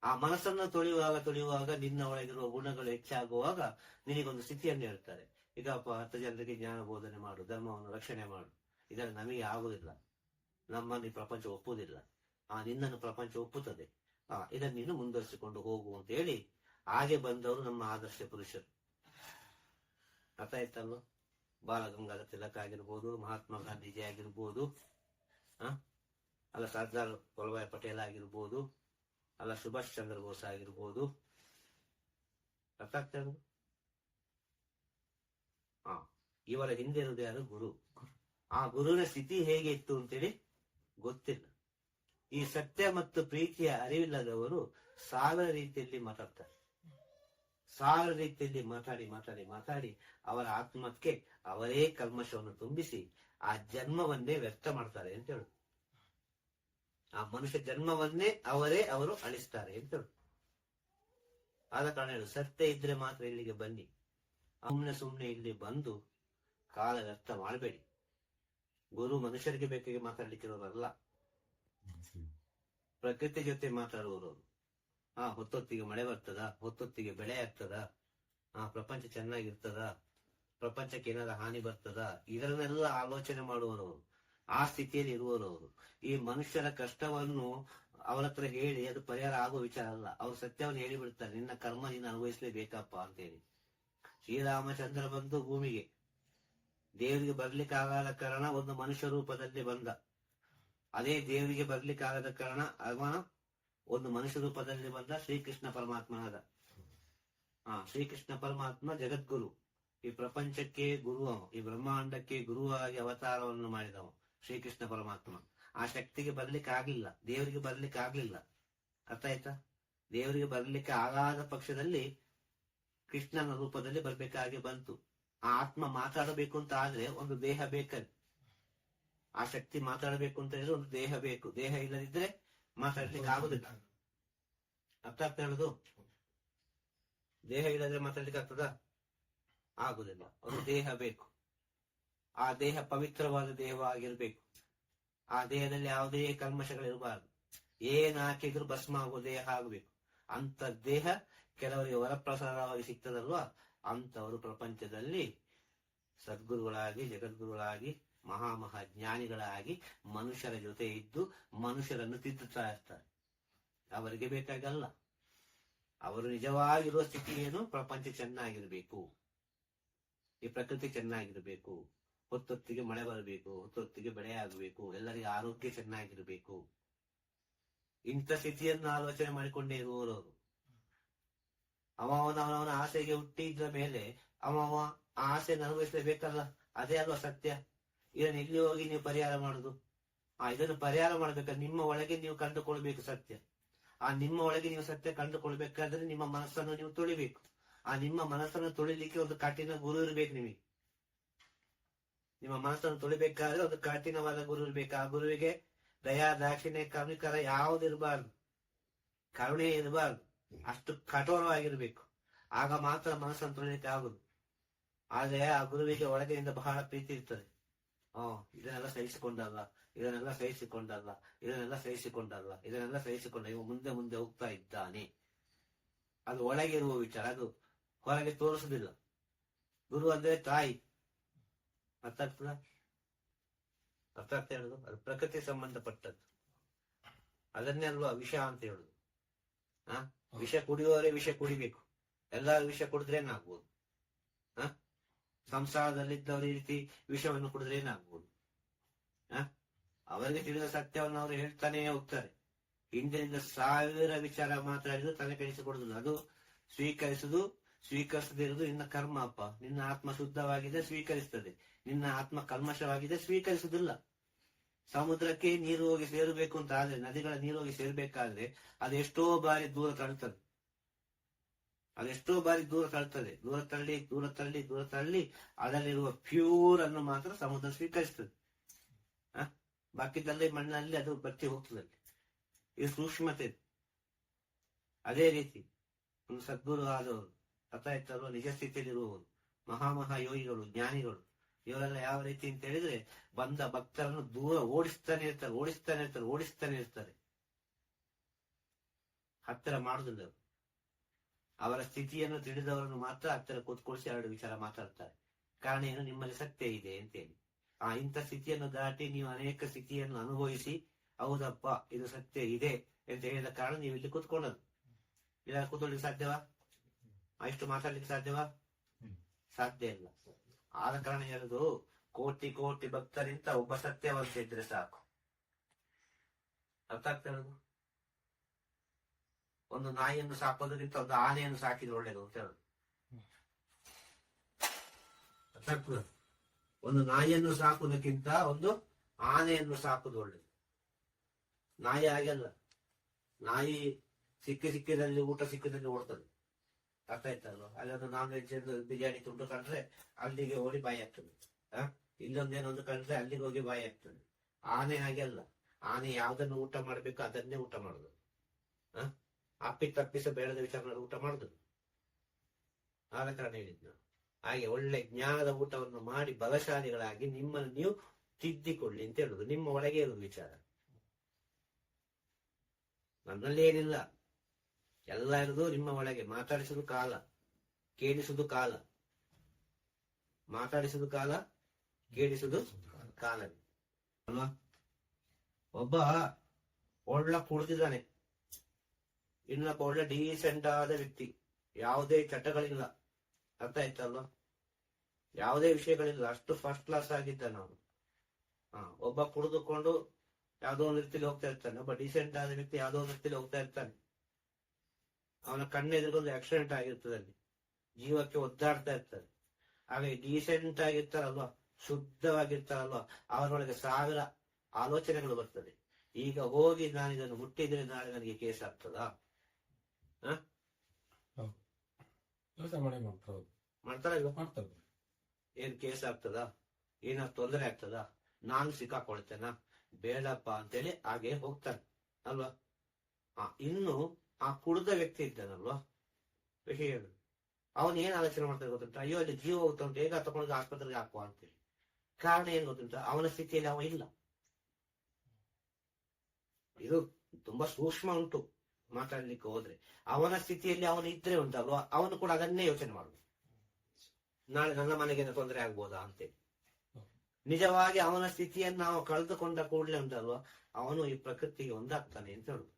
ಆ ಮನಸ್ಸನ್ನು ತೊಳೆಯುವಾಗ ತೊಳೆಯುವಾಗ ನಿನ್ನ ಒಳಗಿರುವ ಗುಣಗಳು ಹೆಚ್ಚಾಗುವಾಗ ನಿನಗೊಂದು ಸ್ಥಿತಿಯನ್ನು ಹೇಳ್ತಾರೆ. ಈಗ ಹತ್ತು ಜನರಿಗೆ ಜ್ಞಾನ ಬೋಧನೆ ಮಾಡು, ಧರ್ಮವನ್ನು ರಕ್ಷಣೆ ಮಾಡು. ಇದರ ನಮಗೆ ಆಗುವುದಿಲ್ಲ. ನಮ್ಮನ್ನು ಪ್ರಪಂಚ ಒಪ್ಪುವುದಿಲ್ಲ. ಆ, ನಿನ್ನನ್ನು ಪ್ರಪಂಚ ಒಪ್ಪುತ್ತದೆ. ಆ, ಇದನ್ನು ನೀನು ಮುಂದುವರಿಸಿಕೊಂಡು ಹೋಗು ಅಂತ ಹೇಳಿ, ಹಾಗೆ ಬಂದವರು ನಮ್ಮ ಆದರ್ಶ ಪುರುಷರು. ಅರ್ಥ ಆಯ್ತಲ್ವ? ಬಾಲಗಂಗಾಧರ ತಿಲಕ್ ಆಗಿರ್ಬೋದು ಮಹಾತ್ಮ ಗಾಂಧೀಜಿ ಆಗಿರ್ಬೋದು ಅಲ್ಲ ಸರ್ದಾರ್ ವಲ್ಲಭಾಯ್ ಪಟೇಲ್ ಆಗಿರ್ಬೋದು ಅಲ್ಲ ಸುಭಾಷ್ ಚಂದ್ರ ಬೋಸ್ ಆಗಿರ್ಬೋದು. ಅರ್ಥ ಆಗ್ತಾ ಇರೋದು? ಹಾ. ಇವರ ಹಿಂದೆ ಇರುವುದು ಯಾರು? ಗುರು. ಆ ಗುರುವಿನ ಸ್ಥಿತಿ ಹೇಗೆ ಇತ್ತು ಅಂತೇಳಿ ಗೊತ್ತಿಲ್ಲ. ಈ ಸತ್ಯ ಮತ್ತು ಪ್ರೀತಿಯ ಅರಿವಿಲ್ಲದವರು ಸಾವಿರ ರೀತಿಯಲ್ಲಿ ಮಾತಾಡ್ತಾರೆ. ಸಾವಿರ ರೀತಿಯಲ್ಲಿ ಮಾತಾಡಿ ಮಾತಾಡಿ ಮಾತಾಡಿ ಅವರ ಆತ್ಮಕ್ಕೆ ಅವರೇ ಕಲ್ಮಶವನ್ನು ತುಂಬಿಸಿ ಆ ಜನ್ಮವನ್ನೇ ವ್ಯರ್ಥ ಮಾಡ್ತಾರೆ ಅಂತ ಹೇಳು. ಆ ಮನುಷ್ಯ ಜನ್ಮವನ್ನೇ ಅವರೇ ಅವರು ಅಳಿಸ್ತಾರೆ ಅಂತ ಹೇಳು. ಆದ ಕಾರಣ ಹೇಳು ಸತ್ಯ ಇದ್ರೆ ಮಾತ್ರ ಇಲ್ಲಿಗೆ ಬನ್ನಿ. ಸುಮ್ನೆ ಸುಮ್ನೆ ಇಲ್ಲಿ ಬಂದು ಕಾಲ ವ್ಯರ್ಥ ಮಾಡಬೇಡಿ. ಗುರು ಮನುಷ್ಯರಿಗೆ ಬೇಕಾಗಿ ಮಾತಾಡ್ಲಿಕ್ಕಿರೋರಲ್ಲ. ಪ್ರಕೃತಿ ಜೊತೆ ಮಾತಾಡುವವರು ಹಾ ಹೊತ್ತೊತ್ತಿಗೆ ಮಳೆ ಬರ್ತದ, ಹೊತ್ತೊತ್ತಿಗೆ ಬೆಳೆ ಆಗ್ತದ, ಆ ಪ್ರಪಂಚ ಚೆನ್ನಾಗಿರ್ತದ, ಪ್ರಪಂಚಕ್ಕೆ ಏನಾರ ಹಾನಿ ಬರ್ತದ, ಇದರನ್ನೆಲ್ಲ ಆಲೋಚನೆ ಮಾಡುವವರು ಆ ಸ್ಥಿತಿಯಲ್ಲಿ ಇರುವವರು ಈ ಮನುಷ್ಯರ ಕಷ್ಟವನ್ನು ಅವರ ಹತ್ರ ಹೇಳಿ ಅದು ಪರಿಹಾರ ಆಗೋ ವಿಚಾರ ಅಲ್ಲ. ಅವ್ರು ಸತ್ಯವನ್ನು ಹೇಳಿಬಿಡ್ತಾರೆ, ನಿನ್ನ ಕರ್ಮ ನೀನು ಅನುಭವಿಸ್ಲೇಬೇಕಪ್ಪ ಅಂತೇಳಿ. ಶ್ರೀರಾಮಚಂದ್ರ ಬಂದು ಭೂಮಿಗೆ. ದೇವರಿಗೆ ಬರ್ಲಿಕ್ಕೆ ಆಗದ ಕಾರಣ ಒಂದು ಮನುಷ್ಯ ರೂಪದಲ್ಲಿ ಬಂದ. ಅದೇ ದೇವರಿಗೆ ಬರ್ಲಿಕ್ಕೆ ಆಗದ ಕಾರಣ ಅವನ ಒಂದು ಮನುಷ್ಯ ರೂಪದಲ್ಲಿ ಬಂದ ಶ್ರೀಕೃಷ್ಣ ಪರಮಾತ್ಮನಾದ ಆ, ಶ್ರೀಕೃಷ್ಣ ಪರಮಾತ್ಮ ಜಗದ್ಗುರು. ಈ ಪ್ರಪಂಚಕ್ಕೆ ಗುರು ಈ ಬ್ರಹ್ಮಾಂಡಕ್ಕೆ ಗುರುವಾಗಿ ಅವತಾರವನ್ನು ಮಾಡಿದವ ಶ್ರೀಕೃಷ್ಣ ಪರಮಾತ್ಮ. ಆ ಶಕ್ತಿಗೆ ಬರ್ಲಿಕ್ಕೆ ಆಗ್ಲಿಲ್ಲ, ದೇವರಿಗೆ ಬರ್ಲಿಕ್ಕೆ ಆಗ್ಲಿಲ್ಲ. ಅರ್ಥ ಆಯ್ತಾ? ದೇವರಿಗೆ ಬರ್ಲಿಕ್ಕೆ ಆಗಾದ ಪಕ್ಷದಲ್ಲಿ ಕೃಷ್ಣನ ರೂಪದಲ್ಲಿ ಬರ್ಬೇಕಾಗಿ ಬಂತು. ಆ ಆತ್ಮ ಮಾತಾಡಬೇಕು ಅಂತ ಆದ್ರೆ ಒಂದು ದೇಹ ಬೇಕಲ್ಲಿ. ಆ ಶಕ್ತಿ ಮಾತಾಡಬೇಕು ಅಂತ ಹೇಳಿದ್ರೆ ಒಂದು ದೇಹ ಬೇಕು. ದೇಹ ಇಲ್ಲದಿದ್ರೆ ಮಾತಾಡ್ಲಿಕ್ಕೆ ಆಗುದಿಲ್ಲ. ಅರ್ಥ ಆಗ್ತಾ ಹೇಳುದು ದೇಹ ಇಲ್ಲದ್ರೆ ಮಾತಾಡ್ಲಿಕ್ಕೆ ಆಗ್ತದ? ಆಗುದಿಲ್ಲ. ಒಂದು ದೇಹ ಬೇಕು. ಆ ದೇಹ ಪವಿತ್ರವಾದ ದೇಹವಾಗಿರ್ಬೇಕು ಆ ದೇಹದಲ್ಲಿ ಯಾವುದೇ ಕಲ್ಮಶಗಳಿರಬಾರದು. ಏನ್ ಹಾಕಿದ್ರು ಭಸ್ಮ ಆಗೋ ದೇಹ ಆಗಬೇಕು. ಅಂತ ದೇಹ ಕೆಲವರಿಗೆ ವರಪ್ರಸಾದವಾಗಿ ಸಿಗ್ತದಲ್ವಾ? ಅಂತವರು ಪ್ರಪಂಚದಲ್ಲಿ ಸದ್ಗುರುಗಳಾಗಿ ಜಗದ್ಗುರುಗಳಾಗಿ ಮಹಾ ಮಹಾ ಜ್ಞಾನಿಗಳಾಗಿ ಮನುಷ್ಯರ ಜೊತೆ ಇದ್ದು ಮನುಷ್ಯರನ್ನು ತಿದ್ದುತ್ತಾ ಇರ್ತಾರೆ. ಅವರಿಗೆ ಬೇಕಾಗಲ್ಲ. ಅವರು ನಿಜವಾಗಿರುವ ಸ್ಥಿತಿ ಏನು? ಪ್ರಪಂಚ ಚೆನ್ನಾಗಿರಬೇಕು. ಈ ಪ್ರಕೃತಿ ಚೆನ್ನಾಗಿರಬೇಕು. ಹೊತ್ತೊತ್ತಿಗೆ ಮಳೆ ಬರಬೇಕು, ಹೊತ್ತೊತ್ತಿಗೆ ಬೆಳೆ ಆಗಬೇಕು, ಎಲ್ಲರಿಗೂ ಆರೋಗ್ಯ ಚೆನ್ನಾಗಿರಬೇಕು. ಇಂಥ ಸ್ಥಿತಿಯನ್ನು ಆಲೋಚನೆ ಮಾಡಿಕೊಂಡೇ ಇರುವವರು ಅವ ಅವನ ಅವನವನ ಆಸೆಗೆ ಹುಟ್ಟಿದ ಮೇಲೆ ಅವ ಆಸೆ ಅನುಭವಿಸಲೇಬೇಕಲ್ಲ ಅದೇ ಅಲ್ವಾ ಸತ್ಯ? ಇದನ್ನು ಇಲ್ಲಿ ಹೋಗಿ ನೀವು ಪರಿಹಾರ ಮಾಡುದು? ಆ, ಇದನ್ನು ಪರಿಹಾರ ಮಾಡ್ಬೇಕಾದ್ರೆ ನಿಮ್ಮ ಒಳಗೆ ನೀವು ಕಂಡುಕೊಳ್ಬೇಕು ಸತ್ಯ. ಆ, ನಿಮ್ಮ ಒಳಗೆ ನೀವು ಸತ್ಯ ಕಂಡುಕೊಳ್ಬೇಕಾದ್ರೆ ನಿಮ್ಮ ಮನಸ್ಸನ್ನು ನೀವು ತೊಳಿಬೇಕು. ಆ, ನಿಮ್ಮ ಮನಸ್ಸನ್ನು ತೊಳಿಲಿಕ್ಕೆ ಒಂದು ಕಠಿಣ ಗುರು ಇರ್ಬೇಕು ನಿಮಗೆ. ನಿಮ್ಮ ಮನಸ್ಸನ್ನು ತೊಳಿಬೇಕಾದ್ರೆ ಒಂದು ಕಠಿಣವಾದ ಗುರು ಇರ್ಬೇಕು. ಆ ಗುರುವಿಗೆ ದಯಾ, ದಾಕ್ಷಿಣ್ಯ, ಕರುಣಿಕರ ಯಾವ್ದು ಇರಬಾರ್ದು. ಕರುಣೆ ಇರಬಾರ್ದು. ಅಷ್ಟು ಕಠೋರವಾಗಿರ್ಬೇಕು. ಆಗ ಮಾತ್ರ ಮನಸ್ಸನ್ನು ತೊಳಿಲಿಕ್ಕೆ ಆಗುದು. ಆದ್ರೆ ಆ ಗುರುವಿಗೆ ಒಳಗಿನಿಂದ ಬಹಳ ಪ್ರೀತಿ ಇರ್ತದೆ. ಹ್ಮ್ ಇದನ್ನೆಲ್ಲ ಸಹಿಸಿಕೊಂಡಲ್ಲ ಇದನ್ನೆಲ್ಲ ಸಹಿಸಿಕೊಂಡಲ್ಲ ಇದನ್ನೆಲ್ಲ ಸಹಿಸಿಕೊಂಡಲ್ಲ, ಇದನ್ನೆಲ್ಲ ಸಹಿಸಿಕೊಂಡ ಇವ ಮುಂದೆ ಮುಂದೆ ಹೋಗ್ತಾ ಇದ್ದಾನೆ. ಅದು ಒಳಗಿರುವ ವಿಚಾರ, ಅದು ಹೊರಗೆ ತೋರಿಸುದಿಲ್ಲ ಗುರು ಅಂದ್ರೆ ತಾಯಿ. ಅರ್ಥ ಅರ್ಥ ಹೇಳುದು? ಅದು ಪ್ರಕೃತಿ ಸಂಬಂಧಪಟ್ಟದ್ದು. ಅದನ್ನೇ ಅಲ್ವಾ ವಿಷ ಅಂತ ಹೇಳುದು. ಆ? ವಿಷ ಕುಡಿಯುವವರೇ ವಿಷ ಕುಡಿಬೇಕು. ಎಲ್ಲಾರು ವಿಷ ಕುಡಿದ್ರೆ ಏನಾಗ್ಬೋದು? ಆ? ಸಂಸಾರದಲ್ಲಿದ್ದವರು ಈ ರೀತಿ ವಿಷವನ್ನು ಕುಡಿದ್ರೆ ಏನಾಗ್ಬೋದು? ಹ? ಅವರಿಗೆ ತಿಳಿದ ಸತ್ಯವನ್ನು ಅವರು ಹೇಳ್ತಾನೆ ಹೋಗ್ತಾರೆ. ಹಿಂದಿನಿಂದ ಸಾವಿರ ವಿಚಾರ ಮಾತಾಡಿದ್ರು ತಲೆ ಕೆಡಿಸಿಕೊಡುದು ಅದು ಸ್ವೀಕರಿಸುದು, ಸ್ವೀಕರಿಸದೇ ಇರುವುದು ನಿನ್ನ ಕರ್ಮ ಅಪ್ಪ. ನಿನ್ನ ಆತ್ಮ ಶುದ್ಧವಾಗಿದೆ, ಸ್ವೀಕರಿಸ್ತದೆ. ನಿನ್ನ ಆತ್ಮ ಕಲ್ಮಶವಾಗಿದೆ, ಸ್ವೀಕರಿಸುವುದಿಲ್ಲ. ಸಮುದ್ರಕ್ಕೆ ನೀರು ಹೋಗಿ ಸೇರಬೇಕು ಅಂತ ಆದ್ರೆ, ನದಿಗಳ ನೀರು ಹೋಗಿ ಸೇರ್ಬೇಕಾದ್ರೆ ಅದು ಎಷ್ಟೋ ಬಾರಿ ದೂರ ತಳ್ತದೆ. ಅದೆಷ್ಟೋ ಬಾರಿ ದೂರ ತಳ್ತದೆ. ದೂರ ತಳ್ಳಿ ದೂರ ತಳ್ಳಿ ದೂರ ತಳ್ಳಿ, ಅದರಲ್ಲಿರುವ ಪ್ಯೂರ್ ಅನ್ನು ಮಾತ್ರ ಸಮುದ್ರ ಸ್ವೀಕರಿಸ್ತದೆ? ಬಾಕಿದಲ್ಲಿ ಮಣ್ಣಲ್ಲಿ ಅದು ಬತ್ತಿ ಹೋಗ್ತದೆ ಇದು ಸೂಕ್ಷ್ಮತೆ ಅದೇ. ರೀತಿ ಒಂದು ಸದ್ಗುರು ಆದವರು ಸತಾಯತ್ತರು ನಿಜ ಸ್ಥಿತಿಯಲ್ಲಿರುವವರು ಮಹಾಮಹಾ ಯೋಗಿಗಳು ಜ್ಞಾನಿಗಳು, ಇವರೆಲ್ಲ ಯಾವ ರೀತಿ ಅಂತ ಹೇಳಿದ್ರೆ ಬಂದ ಭಕ್ತರನ್ನು ದೂರ ಓಡಿಸ್ತಾನೆ ಇರ್ತಾರೆ ಓಡಿಸ್ತಾನೆ ಇರ್ತಾರೆ ಓಡಿಸ್ತಾನೆ ಇರ್ತಾರೆ. ಹತ್ತಿರ ಮಾಡುದಿಲ್ಲ ಅವರು. ಸ್ಥಿತಿಯನ್ನು ತಿಳಿದವರನ್ನು ಮಾತ್ರ ಹತ್ತಿರ ಕೂತ್ಕೊಳಿಸಿ ಎರಡು ವಿಚಾರ ಮಾತಾಡ್ತಾರೆ. ಕಾರಣ ಏನು? ನಿಮ್ಮಲ್ಲಿ ಸತ್ಯ ಇದೆ ಅಂತೇಳಿ. ಆ ಇಂಥ ಸ್ಥಿತಿಯನ್ನು ದಾಟಿ ನೀವು ಅನೇಕ ಸ್ಥಿತಿಯನ್ನು ಅನುಭವಿಸಿ ಹೌದಪ್ಪ ಇದು ಸತ್ಯ ಇದೆ ಅಂತ ಹೇಳಿದ ಕಾರಣ ನೀವು ಇಲ್ಲಿ ಕೂತ್ಕೊಂಡದ್ದು ಇಲ್ಲ ಕೂತ್ಕೊಳ್ಳಿಕ್ಕೆ ಸಾಧ್ಯವಾ? ಅಷ್ಟು ಮಾತಾಡ್ಲಿಕ್ಕೆ ಸಾಧ್ಯವಾ? ಸಾಧ್ಯ ಇಲ್ಲ. ಆದ ಕಾರಣ ಹೇಳುದು ಕೋಟಿ ಕೋಟಿ ಭಕ್ತರಿಂದ ಒಬ್ಬ ಸತ್ಯವಂತ ಇದ್ರೆ ಸಾಕು. ಅರ್ಥ ಆಗ್ತಾ ಇರೋದು? ಒಂದು ನಾಯಿಯನ್ನು ಸಾಕೋದಕ್ಕಿಂತ ಒಂದು ಆನೆಯನ್ನು ಸಾಕಿದ್ರೆ ಒಳ್ಳೇದು ಅಂತ ಹೇಳುದು. ಒಂದು ನಾಯಿಯನ್ನು ಸಾಕುವುದಕ್ಕಿಂತ ಒಂದು ಆನೆಯನ್ನು ಸಾಕುದು ಒಳ್ಳೇದು. ನಾಯಿ ಆಗಲ್ಲ ನಾಯಿ ಸಿಕ್ಕಿ ಸಿಕ್ಕಿದಲ್ಲಿ ಊಟ ಸಿಕ್ಕಿದಲ್ಲಿ ಓಡ್ತದೆ. ಅರ್ಥ ಆಯ್ತಲ್ವ ಅಲ್ಲೊಂದು ನಾನ್ ವೆಜ್ ಬಿರಿಯಾನಿ ತುಂಡು ಕಂಡ್ರೆ ಅಲ್ಲಿಗೆ ಓಡಿ ಬಾಯಿ ಆಗ್ತದೆ ಇಲ್ಲೊಂದೇನೊಂದು ಕಂಡ್ರೆ ಅಲ್ಲಿಗೆ ಹೋಗಿ ಬಾಯಿ ಆಗ್ತದೆ ಆನೆ ಹಾಗೆಲ್ಲ ಆನೆ ಯಾವ್ದನ್ನು ಊಟ ಮಾಡ್ಬೇಕು ಅದನ್ನೇ ಊಟ ಮಾಡುದು. ಆ? ಅಪ್ಪಿ ತಪ್ಪಿಸ ಬೇಡದ ವಿಚಾರ ಊಟ ಮಾಡುದು. ಆದ ಕಾರಣ ಹಾಗೆ ಒಳ್ಳೆ ಜ್ಞಾನದ ಊಟವನ್ನು ಮಾಡಿ ಬಲಶಾಲಿಗಳಾಗಿ ನಿಮ್ಮನ್ನು ನೀವು ತಿದ್ದಿಕೊಳ್ಳಿ ಅಂತ ಹೇಳುದು. ನಿಮ್ಮ ಒಳಗೆ ಇರುವ ವಿಚಾರ. ನನ್ನಲ್ಲಿ ಏನಿಲ್ಲ. ಎಲ್ಲ ಇರುವುದು ನಿಮ್ಮ ಒಳಗೆ. ಮಾತಾಡಿಸುದು ಕಾಲ. ಕೇಳಿಸುವುದು ಕಾಲ. ಮಾತಾಡಿಸುದು ಕಾಲ. ಕೇಳಿಸುದು ಕಾಲ. ಅಲ್ವಾ? ಒಬ್ಬ ಒಳ್ಳ ಕುಡ್ದಿದ್ದಾನೆ ಇನ್ನೊಬ್ಬ ಒಳ್ಳೆ ಡೀಸೆಂಟ್ ಆದ ವ್ಯಕ್ತಿ. ಯಾವುದೇ ಚಟಗಳಿಲ್ಲ. ಅರ್ಥ ಆಯ್ತಲ್ವಾ? ಯಾವುದೇ ವಿಷಯಗಳಿಲ್ಲ. ಅಷ್ಟು ಫಸ್ಟ್ ಕ್ಲಾಸ್ ಆಗಿದ್ದ ನಾವು ಒಬ್ಬ ಕುಡಿದುಕೊಂಡು ಯಾವ್ದೋ ಒಂದು ರೀತಿಲಿ ಹೋಗ್ತಾ ಇರ್ತಾನೆ. ಒಬ್ಬ ಡೀಸೆಂಟ್ ಆದ ವ್ಯಕ್ತಿ ಯಾವ್ದೋ ಒಂದು ರೀತಿಲಿ ಹೋಗ್ತಾ ಇರ್ತಾನೆ. ಅವನ ಕಣ್ಣೆದುರಿಗೊಂದು ಆಕ್ಸಿಡೆಂಟ್ ಆಗಿರ್ತದೆ ಅಲ್ಲಿ. ಜೀವಕ್ಕೆ ಒದ್ದಾಡ್ತಾ ಇರ್ತಾರೆ ಹಾಗೆ ಡೀಸೆಂಟ್ ಆಗಿರ್ತಾರಲ್ವಾ? ಶುದ್ಧವಾಗಿರ್ತಾರಲ್ವಾ? ಅವರೊಳಗೆ ಸಾವಿರ ಆಲೋಚನೆಗಳು ಬರ್ತದೆ. ಈಗ ಹೋಗಿ ನಾನು ಇದನ್ನು ಮುಟ್ಟಿದ್ರೆ ನಾಳೆ ನನಗೆ ಕೇಸ್ ಆಗ್ತದಾ? ಯೋಚನೆ ಮಾಡಿ ಮಾಡ್ತಾರೆ ಮಾಡ್ತಾರ ಇಲ್ವಾ? ಮಾಡ್ತಾರೆ ಏನ್ ಕೇಸ್ ಆಗ್ತದ? ಏನ ತೊಂದರೆ ಆಗ್ತದ? ನಾನು ಸಿಕ್ಕಾಕೊಳ್ತೇನ? ಬೇಡಪ್ಪ ಅಂತೇಳಿ ಹಾಗೆ ಹೋಗ್ತಾನೆ ಅಲ್ವಾ? ಆ ಇನ್ನು ಆ ಕುಡಿದ ವ್ಯಕ್ತಿ ಇದ್ದಾನಲ್ವಾ? ವಿಷಯ ಹೇಳು. ಅವನ್ ಏನ್ ಆಲೋಚನೆ ಮಾಡ್ತಾರೆ ಗೊತ್ತುಂಟ? ಅಯ್ಯೋ ಅಲ್ಲಿ ಜೀವ ಹೋಗ್ತಾ ಹೇಗ ತಗೊಂಡು ಆಸ್ಪತ್ರೆಗೆ ಹಾಕುವ ಅಂತೇಳಿ. ಕಾರಣ ಏನ್ ಗೊತ್ತುಂಟ? ಅವನ ಸ್ಥಿತಿಯಲ್ಲಿ ಅವ ಇಲ್ಲ. ಇದು ತುಂಬಾ ಸೂಕ್ಷ್ಮ ಉಂಟು. ಮಾತಾಡ್ಲಿಕ್ಕೆ ಹೋದ್ರೆ ಅವನ ಸ್ಥಿತಿಯಲ್ಲಿ ಅವನು ಇದ್ರೆ ಉಂಟಲ್ವಾ? ಅವನು ಕೂಡ ಅದನ್ನೇ ಯೋಚನೆ ಮಾಡುದು ನಾಳೆ ನನ್ನ ಮನೆಗೆ ತೊಂದರೆ ಆಗ್ಬೋದಾ ಅಂತೇಳಿ. ನಿಜವಾಗಿ ಅವನ ಸ್ಥಿತಿಯನ್ನು ನಾವು ಕಳೆದುಕೊಂಡ ಕೂಡಲೇ ಉಂಟಲ್ವ? ಅವನು ಈ ಪ್ರಕೃತಿಗೆ ಒಂದಾಗ್ತಾನೆ ಅಂತ ಹೇಳುದು.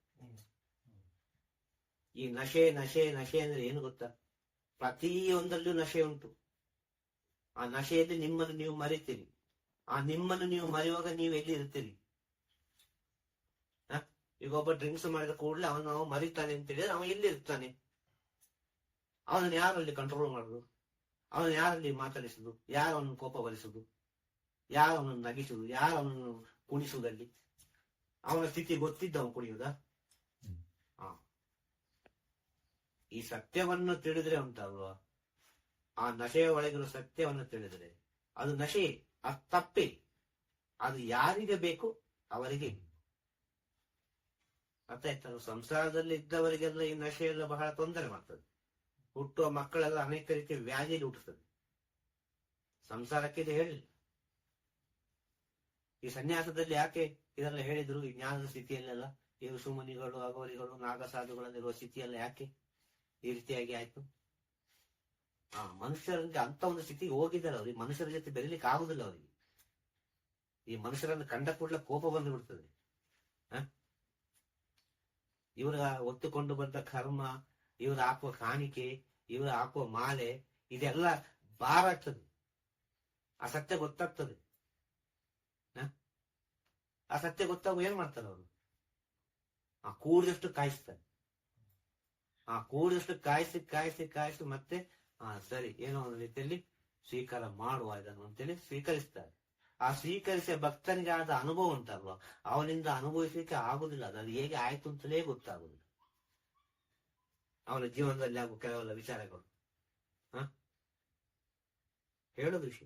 ಈ ನಶೆ ನಶೆ ನಶೆ ಅಂದ್ರೆ ಏನು ಗೊತ್ತಾ? ಪ್ರತಿಯೊಂದರಲ್ಲೂ ನಶೆ ಉಂಟು. ಆ ನಶೆಯಲ್ಲಿ ನಿಮ್ಮನ್ನು ನೀವು ಮರಿತೀರಿ. ಆ ನಿಮ್ಮನ್ನು ನೀವು ಮರೆಯುವಾಗ ನೀವು ಎಲ್ಲಿ ಇರ್ತೀರಿ? ಈಗ ಒಬ್ಬ ಡ್ರಿಂಕ್ಸ್ ಮಾಡಿದ ಕೂಡಲೇ ಅವನು ಅವನು ಮರಿತಾನೆ ಅಂತ ಹೇಳಿದ್ರೆ ಅವನು ಎಲ್ಲಿ ಇರ್ತಾನೆ. ಅವನನ್ನು ಯಾರಲ್ಲಿ ಕಂಟ್ರೋಲ್ ಮಾಡುದು? ಅವನು ಯಾರಲ್ಲಿ ಮಾತಾಡಿಸುದು ಯಾರು ಅವನನ್ನು ಕೋಪ ಬರಿಸುದು ಯಾರು ಅವನನ್ನು ನಗಿಸುದು? ಯಾರು ಅವನನ್ನು ಕುಣಿಸುವುದಲ್ಲಿ? ಅವನ ಸ್ಥಿತಿ ಗೊತ್ತಿದ್ದ ಅವನು ಕುಣಿಯುದ. ಈ ಸತ್ಯವನ್ನು ತಿಳಿದ್ರೆ ಉಂಟಲ್ವಾ ಆ ನಶೆಯ ಒಳಗಿರುವ ಸತ್ಯವನ್ನು ತಿಳಿದ್ರೆ. ಅದು ನಶೆ ಅದು ತಪ್ಪೆ. ಅದು ಯಾರಿಗೆ ಬೇಕು? ಅವರಿಗೆ. ಅರ್ಥ ಸಂಸಾರದಲ್ಲಿ ಇದ್ದವರಿಗೆಲ್ಲ ಈ ನಶೆ ಎಲ್ಲ ಬಹಳ ತೊಂದರೆ ಮಾಡ್ತದೆ. ಹುಟ್ಟುವ ಮಕ್ಕಳೆಲ್ಲ ಅನೇಕ ರೀತಿಯ ವ್ಯಾಧಿ ಹುಟ್ಟುತ್ತದೆ ಸಂಸಾರಕ್ಕೆ ಇದು ಹೇಳಿಲ್ಲ. ಈ ಸನ್ಯಾಸದಲ್ಲಿ ಯಾಕೆ ಇದೆಲ್ಲ ಹೇಳಿದ್ರು? ಈ ಜ್ಞಾನದ ಸ್ಥಿತಿಯಲ್ಲೆಲ್ಲ, ಈ ಸುಮನಿಗಳು ಅಗೋರಿಗಳು ನಾಗಸಾಧುಗಳಲ್ಲಿರುವ ಸ್ಥಿತಿಯೆಲ್ಲ ಯಾಕೆ ಈ ರೀತಿಯಾಗಿ ಆಯ್ತು? ಆ ಮನುಷ್ಯರಿಗೆ ಅಂತ ಒಂದು ಸ್ಥಿತಿಗೆ ಹೋಗಿದ್ದಾರೆ ಅವ್ರಿಗೆ ಮನುಷ್ಯರ ಜೊತೆ ಬೆರೀಲಿಕ್ಕೆ ಆಗುದಿಲ್ಲ ಅವರಿಗೆ. ಈ ಮನುಷ್ಯರನ್ನು ಕಂಡ ಕೂಡಲೇ ಕೋಪ ಬಂದು ಬಿಡ್ತದೆ? ಇವರ ಹೊತ್ತುಕೊಂಡು ಬಂದ ಕರ್ಮ, ಇವರು ಹಾಕುವ ಕಾಣಿಕೆ, ಇವರು ಹಾಕುವ ಮಾಲೆ, ಇದೆಲ್ಲ ಭಾರ ಆಗ್ತದೆ. ಆ ಸತ್ಯ ಗೊತ್ತಾಗ್ತದೆ? ಆ ಸತ್ಯ ಗೊತ್ತಾಗ ಏನ್ ಮಾಡ್ತಾರೆ ಅವರು? ಆ ಕೂಡಿದಷ್ಟು ಕಾಯಿಸ್ತಾರೆ. ಆ ಕೂಡಿದಷ್ಟು ಕಾಯಿಸಿ ಕಾಯಿಸಿ ಕಾಯಿಸಿ ಮತ್ತೆ, ಆ ಸರಿ, ಏನೋ ಒಂದು ರೀತಿಯಲ್ಲಿ ಸ್ವೀಕಾರ ಮಾಡುವ ಇದನ್ನು ಅಂತೇಳಿ ಸ್ವೀಕರಿಸ್ತಾರೆ. ಆ ಸ್ವೀಕರಿಸಿದ ಭಕ್ತನಿಗೆ ಆದ ಅನುಭವ ಉಂಟಲ್ವ? ಅವನಿಂದ ಅನುಭವಿಸಲಿಕ್ಕೆ ಆಗುದಿಲ್ಲ. ಅದು ಹೇಗೆ ಆಯ್ತು ಅಂತಲೇ ಗೊತ್ತಾಗುದಿಲ್ಲ. ಅವನ ಜೀವನದಲ್ಲಿ ಆಗುವ ಕೆಲವೆಲ್ಲ ವಿಚಾರಗಳು. ಹ? ಹೇಳೋದು ವಿಷಯ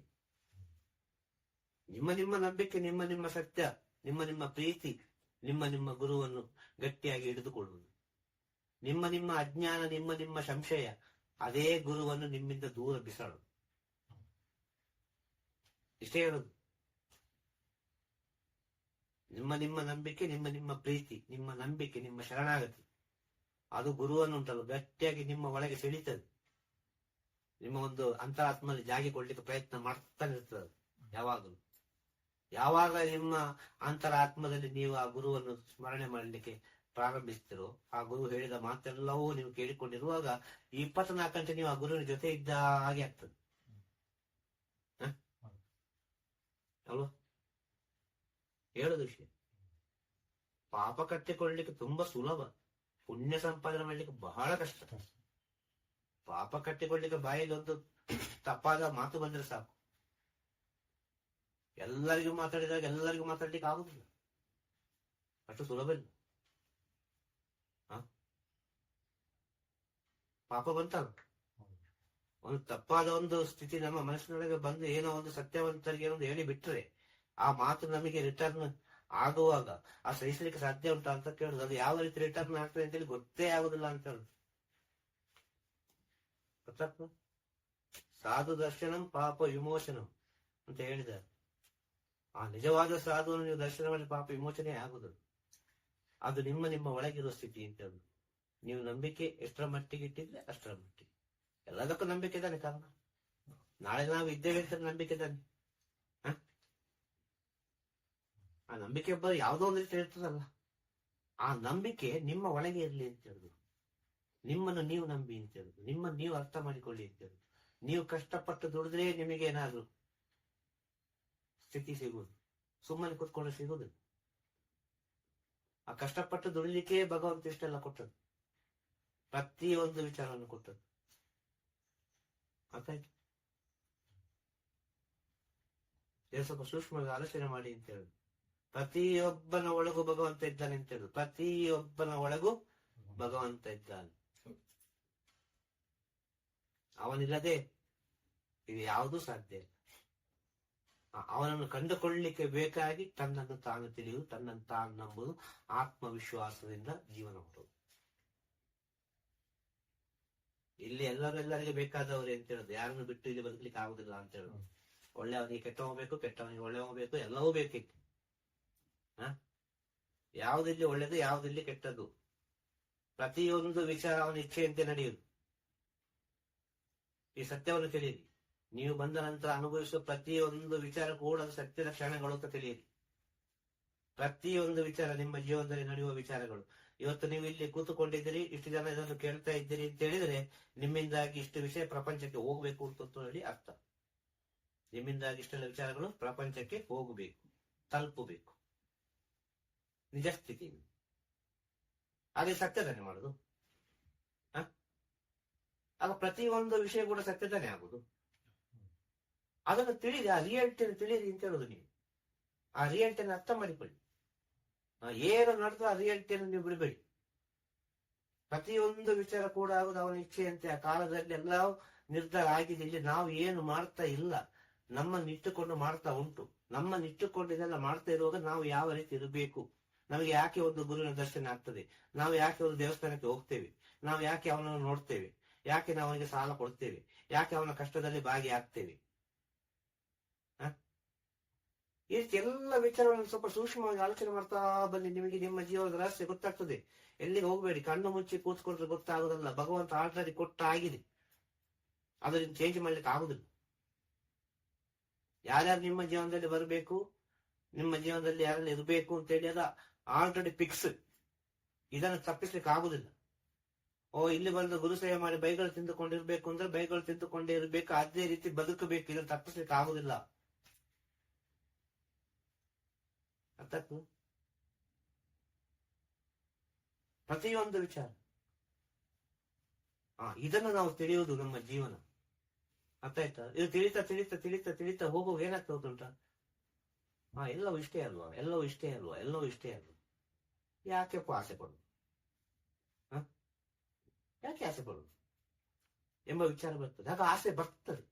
ನಿಮ್ಮ ನಿಮ್ಮ ನಂಬಿಕೆ, ನಿಮ್ಮ ನಿಮ್ಮ ಸತ್ಯ, ನಿಮ್ಮ ನಿಮ್ಮ ಪ್ರೀತಿ, ನಿಮ್ಮ ನಿಮ್ಮ ಗುರುವನ್ನು ಗಟ್ಟಿಯಾಗಿ ಹಿಡಿದುಕೊಳ್ಳುವುದು. ನಿಮ್ಮ ನಿಮ್ಮ ಅಜ್ಞಾನ, ನಿಮ್ಮ ನಿಮ್ಮ ಸಂಶಯ, ಅದೇ ಗುರುವನ್ನು ನಿಮ್ಮಿಂದ ದೂರ ಬಿಸಾಡೋದು. ಇಷ್ಟೇ ಹೇಳೋದು. ನಿಮ್ಮ ನಿಮ್ಮ ನಂಬಿಕೆ ನಿಮ್ಮ ನಿಮ್ಮ ಪ್ರೀತಿ ನಿಮ್ಮ ನಂಬಿಕೆ ನಿಮ್ಮ ಶರಣಾಗತಿ. ಅದು ಗುರುವನ್ನು ಉಂಟಲ್ಲ ಗಟ್ಟಿಯಾಗಿ ನಿಮ್ಮ ಒಳಗೆ ಸೆಳೀತದೆ ನಿಮ್ಮ ಒಂದು ಅಂತರಾತ್ಮದಲ್ಲಿ ಜಾಗಿ ಕೊಡ್ಲಿಕ್ಕೆ ಪ್ರಯತ್ನ ಮಾಡ್ತಾನೆ ಇರ್ತದೆ ಯಾವಾಗಲೂ. ಯಾವಾಗ ನಿಮ್ಮ ಅಂತರಾತ್ಮದಲ್ಲಿ ನೀವು ಆ ಗುರುವನ್ನು ಸ್ಮರಣೆ ಮಾಡಲಿಕ್ಕೆ ಪ್ರಾರಂಭಿಸ್ತಿರೋ ಆ ಗುರು ಹೇಳಿದ ಮಾತೆಲ್ಲವೂ ನೀವು ಕೇಳಿಕೊಂಡಿರುವಾಗ ಈ ಇಪ್ಪತ್ನಾಲ್ಕು ಗಂಟೆ ನೀವು ಆ ಗುರುವಿನ ಜೊತೆ ಇದ್ದ ಹಾಗೆ ಆಗ್ತದೆ? ಅಲ್ವಾ? ಹೇಳುದು ವಿಷಯ ಪಾಪ ಕಟ್ಟಿಕೊಳ್ಳಲಿಕ್ಕೆ ತುಂಬಾ ಸುಲಭ. ಪುಣ್ಯ ಸಂಪಾದನೆ ಮಾಡ್ಲಿಕ್ಕೆ ಬಹಳ ಕಷ್ಟ. ಪಾಪ ಕಟ್ಟಿಕೊಳ್ಳಿಕ್ಕೆ ಬಾಯಿಗೆ ಒಂದು ತಪ್ಪಾದ ಮಾತು ಬಂದ್ರೆ ಸಾಕು. ಎಲ್ಲರಿಗೂ ಮಾತಾಡಿದಾಗ ಎಲ್ಲರಿಗೂ ಮಾತಾಡ್ಲಿಕ್ಕೆ ಆಗುದಿಲ್ಲ. ಅಷ್ಟು ಸುಲಭ ಇಲ್ಲ? ಪಾಪ ಬಂತಲ್ಲ ಒಂದು ತಪ್ಪಾದ ಒಂದು ಸ್ಥಿತಿ ನಮ್ಮ ಮನಸ್ಸಿನೊಳಗೆ ಬಂದು ಏನೋ ಒಂದು ಸತ್ಯವಂತರಿಗೆ ಒಂದು ಹೇಳಿ ಬಿಟ್ರೆ ಆ ಮಾತು ನಮಗೆ ರಿಟರ್ನ್ ಆಗುವಾಗ, ಆ ಸಹಿಸಲಿಕ್ಕೆ ಸಾಧ್ಯ ಉಂಟು ಅಂತ ಕೇಳುದು, ಅದು ಯಾವ ರೀತಿ ರಿಟರ್ನ್ ಆಗ್ತದೆ ಅಂತೇಳಿ ಗೊತ್ತೇ ಆಗುದಿಲ್ಲ ಅಂತ ಹೇಳುದು. ಸಾಧು ದರ್ಶನಂ, ಪಾಪ ವಿಮೋಚನಂ ಅಂತ ಹೇಳಿದ್ದಾರೆ. ಆ ನಿಜವಾದ ಸಾಧುವನ್ನು ನೀವು ದರ್ಶನ ಮಾಡಿ ಪಾಪ ವಿಮೋಚನೆ ಆಗುದು. ಅದು ನಿಮ್ಮ ನಿಮ್ಮ ಒಳಗಿರುವ ಸ್ಥಿತಿ ಅಂತ ಹೇಳುದು. ನೀವು ನಂಬಿಕೆ ಎಷ್ಟರ ಮಟ್ಟಿಗೆ ಇಟ್ಟಿದ್ರೆ ಅಷ್ಟರ ಮಟ್ಟಿಗೆ. ಎಲ್ಲದಕ್ಕೂ ನಂಬಿಕೆ ತಾನೆ ಕಾರಣ. ನಾಳೆ ನಾವು ಇದ್ದೇವೆ ಅಂತ ನಂಬಿಕೆ ತಾನೆ ಹ? ಆ ನಂಬಿಕೆ ಬರೋ ಯಾವುದೋ ಒಂದು ರೀತಿ ಇರ್ತದಲ್ಲ ಆ ನಂಬಿಕೆ ನಿಮ್ಮ ಒಳಗೆ ಇರಲಿ ಅಂತ ಹೇಳುದು ನಿಮ್ಮನ್ನು ನೀವು ನಂಬಿ ಅಂತ ಹೇಳುದು ನಿಮ್ಮನ್ನು ನೀವು ಅರ್ಥ ಮಾಡಿಕೊಳ್ಳಿ ಅಂತ ಹೇಳುದು ನೀವು ಕಷ್ಟಪಟ್ಟು ದುಡಿದ್ರೆ ನಿಮಗೆ ಏನಾದ್ರು ಸ್ಥಿತಿ ಸಿಗುವುದು. ಸುಮ್ಮನೆ ಕೂತ್ಕೊಂಡ್ರೆ ಸಿಗುವುದು ಆ ಕಷ್ಟಪಟ್ಟು ದುಡಿಲಿಕ್ಕೆ ಭಗವಂತ ಇಷ್ಟೆಲ್ಲ ಕೊಟ್ಟದ್ದು. ಪ್ರತಿಯೊಂದು ವಿಚಾರವನ್ನು ಕೊಟ್ಟದ್ದು. ಇದು ಸ್ವಲ್ಪ ಸೂಕ್ಷ್ಮವಾಗಿ ಆಲೋಚನೆ ಮಾಡಿ ಅಂತ ಹೇಳುದು ಪ್ರತಿಯೊಬ್ಬನ ಒಳಗೂ ಭಗವಂತ ಇದ್ದಾನೆ ಅಂತ ಹೇಳುದು. ಪ್ರತಿಯೊಬ್ಬನ ಒಳಗೂ ಭಗವಂತ ಇದ್ದಾನೆ. ಅವನಿಲ್ಲದೆ ಇದು ಯಾವುದೂ ಸಾಧ್ಯ ಇಲ್ಲ. ಅವನನ್ನು ಕಂಡುಕೊಳ್ಳಲಿಕ್ಕೆ ಬೇಕಾಗಿ ತನ್ನನ್ನು ತಾನು ತಿಳಿಯುವುದು, ತನ್ನನ್ನು ತಾನು ನಂಬುದು ಆತ್ಮವಿಶ್ವಾಸದಿಂದ ಜೀವನ ಮಾಡುವುದು. ಇಲ್ಲಿ ಎಲ್ಲರೆಲ್ಲರಿಗೆ ಬೇಕಾದವರು ಅಂತ ಹೇಳುದು? ಯಾರನ್ನು ಬಿಟ್ಟು ಇಲ್ಲಿ ಬದುಕಲಿಕ್ಕೆ ಆಗುದಿಲ್ಲ ಅಂತ ಹೇಳುದು. ಒಳ್ಳೆಯವನಿಗೆ ಕೆಟ್ಟವ ಬೇಕು, ಕೆಟ್ಟವನಿಗೆ ಒಳ್ಳೆಯವ ಬೇಕು, ಎಲ್ಲವೂ ಬೇಕಿತ್ತು. ಯಾವುದಿಲ್ಲಿ ಒಳ್ಳೇದು, ಯಾವುದಿಲ್ಲಿ ಕೆಟ್ಟದ್ದು? ಪ್ರತಿಯೊಂದು ವಿಚಾರ ಅವನ ಇಚ್ಛೆಯಂತೆ ನಡೆಯುವುದು ಈ ಸತ್ಯವನ್ನು ತಿಳಿಯಿರಿ. ನೀವು ಬಂದ ನಂತರ ಅನುಭವಿಸುವ ಪ್ರತಿಯೊಂದು ವಿಚಾರ ಕೂಡ ಸತ್ಯದ ಕ್ಷಣಗಳು ಅಂತ ತಿಳಿಯಿರಿ. ಪ್ರತಿಯೊಂದು ವಿಚಾರ ನಿಮ್ಮ ಜೀವನದಲ್ಲಿ ನಡೆಯುವ ವಿಚಾರಗಳು. ಇವತ್ತು ನೀವು ಇಲ್ಲಿ ಕೂತುಕೊಂಡಿದ್ದೀರಿ, ಇಷ್ಟು ಜನ ಇದನ್ನು ಕೇಳ್ತಾ ಇದ್ದೀರಿ ಅಂತ ಹೇಳಿದ್ರೆ ನಿಮ್ಮಿಂದಾಗಿ ಇಷ್ಟು ವಿಷಯ ಪ್ರಪಂಚಕ್ಕೆ ಹೋಗ್ಬೇಕು ಅಂತ ಹೇಳಿ ಅರ್ಥ. ನಿಮ್ಮಿಂದಾಗಿ ಇಷ್ಟೆಲ್ಲ ವಿಚಾರಗಳು ಪ್ರಪಂಚಕ್ಕೆ ಹೋಗಬೇಕು, ತಲುಪಬೇಕು. ನಿಜ ಸ್ಥಿತಿ ಅದೇ ಸತ್ಯದಾನೆ ಮಾಡುದು? ಆಗ ಪ್ರತಿಯೊಂದು ವಿಷಯ ಕೂಡ ಸತ್ಯದಾನೆ ಆಗುದು. ಅದನ್ನು ತಿಳಿದಿ, ಆ ರಿಯಾಲಿಟಿ ತಿಳಿಯಿರಿ ಅಂತ ಹೇಳುದು ನೀವು. ಆ ರಿಯಾಲಿಟಿಯನ್ನು ಅರ್ಥ ಮಾಡಿಕೊಳ್ಳಿ. ಏನು ನಡೆದು ಆ ರಿಯಾಲಿಟಿಯನ್ನು ನೀವು ಬಿಡಬೇಡಿ. ಪ್ರತಿಯೊಂದು ವಿಚಾರ ಕೂಡ ಆಗುದು ಅವನ ಇಚ್ಛೆಯಂತೆ. ಆ ಕಾಲದಲ್ಲಿ ಎಲ್ಲ ನಿರ್ಧಾರ ಆಗಿದೆ. ಇಲ್ಲಿ ನಾವು ಏನು ಮಾಡ್ತಾ ಇಲ್ಲ. ನಮ್ಮನ್ನು ಇಟ್ಟುಕೊಂಡು ಮಾಡ್ತಾ ಉಂಟು. ನಮ್ಮನ್ನು ಇಟ್ಟುಕೊಂಡು ಇದೆಲ್ಲ ಮಾಡ್ತಾ ಇರುವಾಗ ನಾವು ಯಾವ ರೀತಿ ಇರಬೇಕು? ನಮಗೆ ಯಾಕೆ ಒಂದು ಗುರುವಿನ ದರ್ಶನ ಆಗ್ತದೆ? ನಾವು ಯಾಕೆ ಒಂದು ದೇವಸ್ಥಾನಕ್ಕೆ ಹೋಗ್ತೇವೆ? ನಾವು ಯಾಕೆ ಅವನನ್ನು ನೋಡ್ತೇವೆ? ಯಾಕೆ ನಾವು ಅವನಿಗೆ ಸಾಲ ಕೊಡ್ತೇವೆ? ಯಾಕೆ ಅವನ ಕಷ್ಟದಲ್ಲಿ ಭಾಗಿಯಾಗ್ತೇವೆ? ಈ ರೀತಿ ಎಲ್ಲ ವಿಚಾರಗಳನ್ನು ಸ್ವಲ್ಪ ಸೂಕ್ಷ್ಮವಾಗಿ ಆಲೋಚನೆ ಮಾಡ್ತಾ ಬನ್ನಿ. ನಿಮಗೆ ನಿಮ್ಮ ಜೀವನದ ರಹಸ್ಯ ಗೊತ್ತಾಗ್ತದೆ. ಎಲ್ಲಿಗೆ ಹೋಗಬೇಡಿ? ಕಣ್ಣು ಮುಚ್ಚಿ ಕೂತ್ಕೊಂಡ್ರೆ ಗೊತ್ತಾಗುದಲ್ಲ. ಭಗವಂತ ಆಲ್ರೆಡಿ ಕೊಟ್ಟ ಆಗಿದೆ ಅದರಿಂದ ಚೇಂಜ್ ಮಾಡ್ಲಿಕ್ಕೆ ಆಗುದಿಲ್ಲ. ಯಾರ್ಯಾರು ನಿಮ್ಮ ಜೀವನದಲ್ಲಿ ಬರಬೇಕು? ನಿಮ್ಮ ಜೀವನದಲ್ಲಿ ಯಾರೆಲ್ಲ ಇರಬೇಕು ಅಂತೇಳಿ ಅದ. ಆಲ್ರೆಡಿ ಫಿಕ್ಸ್ ಇದನ್ನು ತಪ್ಪಿಸ್ಲಿಕ್ಕೆ ಆಗುದಿಲ್ಲ ಓ, ಇಲ್ಲಿ ಬಂದು ಗುರು ಸೇವೆ ಮಾಡಿ ಬೈಗಳು ತಿಂದುಕೊಂಡಿರ್ಬೇಕು ಅಂದ್ರೆ ಬೈಗಳು ತಿಂದುಕೊಂಡೇ ಇರ್ಬೇಕು ಅದೇ ರೀತಿ ಬದುಕಬೇಕು, ಇದನ್ನು ತಪ್ಪಿಸ್ಲಿಕ್ಕೆ ಆಗುದಿಲ್ಲ ಅರ್ಥಕ್ಕೂ? ಪ್ರತಿಯೊಂದು ವಿಚಾರ. ಆ, ಇದನ್ನು ನಾವು ತಿಳಿಯುವುದು ನಮ್ಮ ಜೀವನ. ಅರ್ಥ ಆಯ್ತಾ? ಇದು ತಿಳಿತಾ ತಿಳಿತಾ ತಿಳಿತಾ ತಿಳಿತಾ ಹೋಗುವಾಗ ಏನಾಗ್ತಾ ಉಂಟಾ ಹಾ ಎಲ್ಲವೂ ಇಷ್ಟೇ ಅಲ್ವಾ? ಎಲ್ಲವೂ ಇಷ್ಟೇ ಅಲ್ವಾ? ಎಲ್ಲವೂ ಇಷ್ಟೇ ಅಲ್ವಾ? ಯಾಕೆಪ್ಪ ಆಸೆ ಪಡುದು ಹ? ಯಾಕೆ ಆಸೆ ಪಡುದು ಎಂಬ ವಿಚಾರ ಬರ್ತದೆ. ಆಗ ಆಸೆ ಬರ್ತದೆ.